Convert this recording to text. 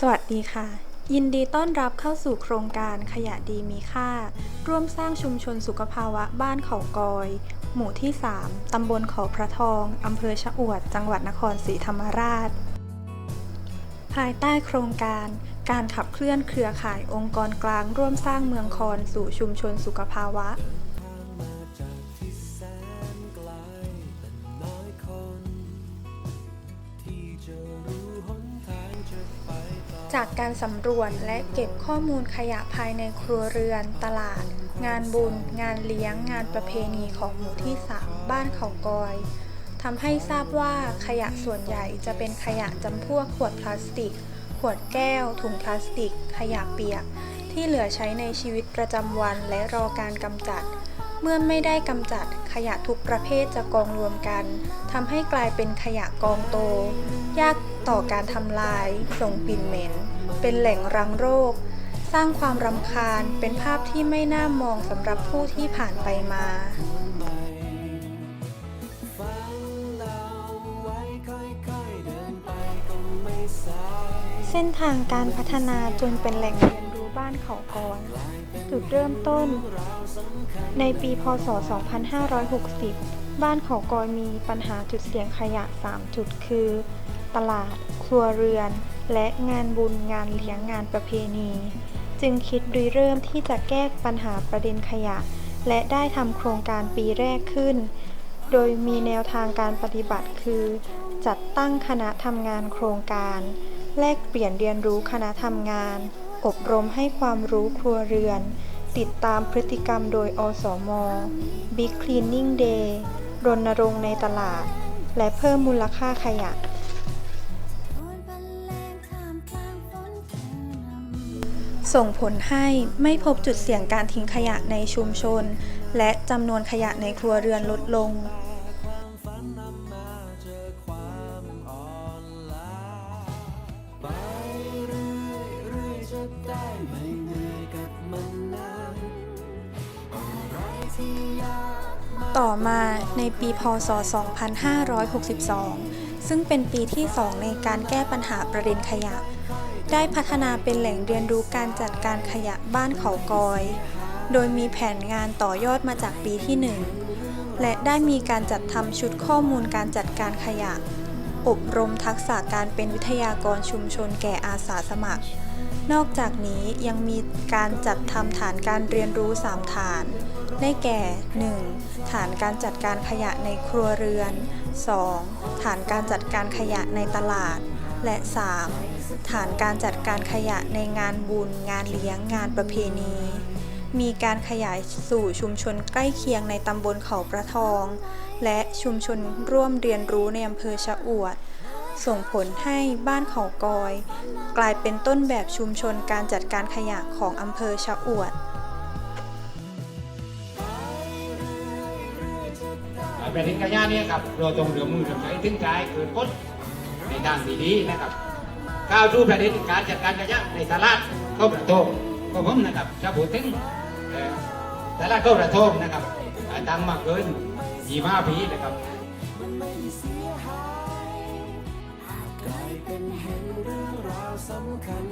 สวัสดีค่ะ ยินดีต้อนรับเข้าสู่โครงการขยะดีมีค่า ร่วมสร้างชุมชนสุขภาวะบ้านเขากอย หมู่ที่ 3 ตำบลเขาพระทองอำเภอชะอวด จังหวัดนครศรีธรรมราช ภายใต้โครงการการขับเคลื่อนเครือข่ายองค์กรกลางร่วมสร้างเมืองคอนสู่ชุมชนสุขภาวะ จากการสำรวจและเก็บข้อมูลขยะภายในครัวเรือน ตลาด งานบุญ งานเลี้ยง งานประเพณีของหมู่ที่ 3 บ้านเขากอยทำให้ทราบว่าขยะส่วนใหญ่จะเป็นขยะจำพวกขวดพลาสติก ขวดแก้ว ถุงพลาสติก ขยะเปียก ที่เหลือใช้ในชีวิตประจำวันและรอการกำจัด เมื่อไม่ได้กำจัดขยะทุกประเภทจะกองรวมกันทำให้กลายเป็นขยะกองโต ยาก ต่อการทำลายส่งกลิ่นเหม็น เป็นแหล่งรังโรค สร้างความรำคาญเป็นภาพที่ไม่น่ามองสำหรับผู้ที่ผ่านไปมาเส้นทางการพัฒนาจนเป็นแหล่งเรียนรู้บ้านเขากอนจุดเริ่มต้น ในปีพศ 2560 บ้านเขากอยมีปัญหาจุดเสี่ยงขยะ 3 จุดคือ ตลาด ครัวเรือน และงานบุญงานเลี้ยงงานประเพณี จึงคิดริเริ่มที่จะแก้ปัญหาประเด็นขยะ และได้ทำโครงการปีแรกขึ้น โดยมีแนวทางการปฏิบัติคือ จัดตั้งคณะทำงานโครงการ แลกเปลี่ยนเรียนรู้คณะทำงาน อบรมให้ความรู้ครัวเรือน ติดตามพฤติกรรมโดยอสม Big Cleaning Day รณรงค์ในตลาด และเพิ่มมูลค่าขยะ ส่งผลให้ไม่พบจุดเสี่ยงการทิ้งขยะในชุมชน และจำนวนขยะในครัวเรือนลดลง ต่อมาในปีพศ 2562 ซึ่งเป็นปีที่ 2 ในการแก้ปัญหาประเด็นขยะ ได้พัฒนาเป็นแหล่งเรียนรู้การจัดการขยะบ้านเขากอย โดยมีแผนงานต่อยอดมาจากปีที่ 1 และได้มีการจัดทำชุดข้อมูลการจัดการขยะ อบรมทักษะการเป็นวิทยากรชุมชนแก่อาสาสมัคร นอกจากนี้ยังมีการจัดทำฐานการเรียนรู้ 3 ฐาน ได้แก่ 1. ฐานการจัดการขยะในครัวเรือน 2. ฐานการจัดการขยะในตลาด และ 3. ฐานการจัดการขยะในงานบุญ งานเลี้ยง งานประเพณี มีการขยายสู่ชุมชนใกล้เคียงในตำบลเขาประทอง และชุมชนร่วมเรียนรู้ในอำเภอชะอวด ส่งผลให้บ้านเขากอย กลายเป็นต้นแบบชุมชนการจัดการขยะของอำเภอชะอวดประเด็นขยะเนี่ยครับเราต้องเรือมือเรือใจถึงใจเกิดผล ในด้างที่ดีนะครับก้าวสู่ประเด็นการจัดการขยะในตลาดเข้าประโทงก็ผมนะครับจะพูดถึงตลาดเข้าประโทงนะครับตังมากเกินยี่ห้าปีนะครับเป็นเห็นเรื่องราวสำคัญ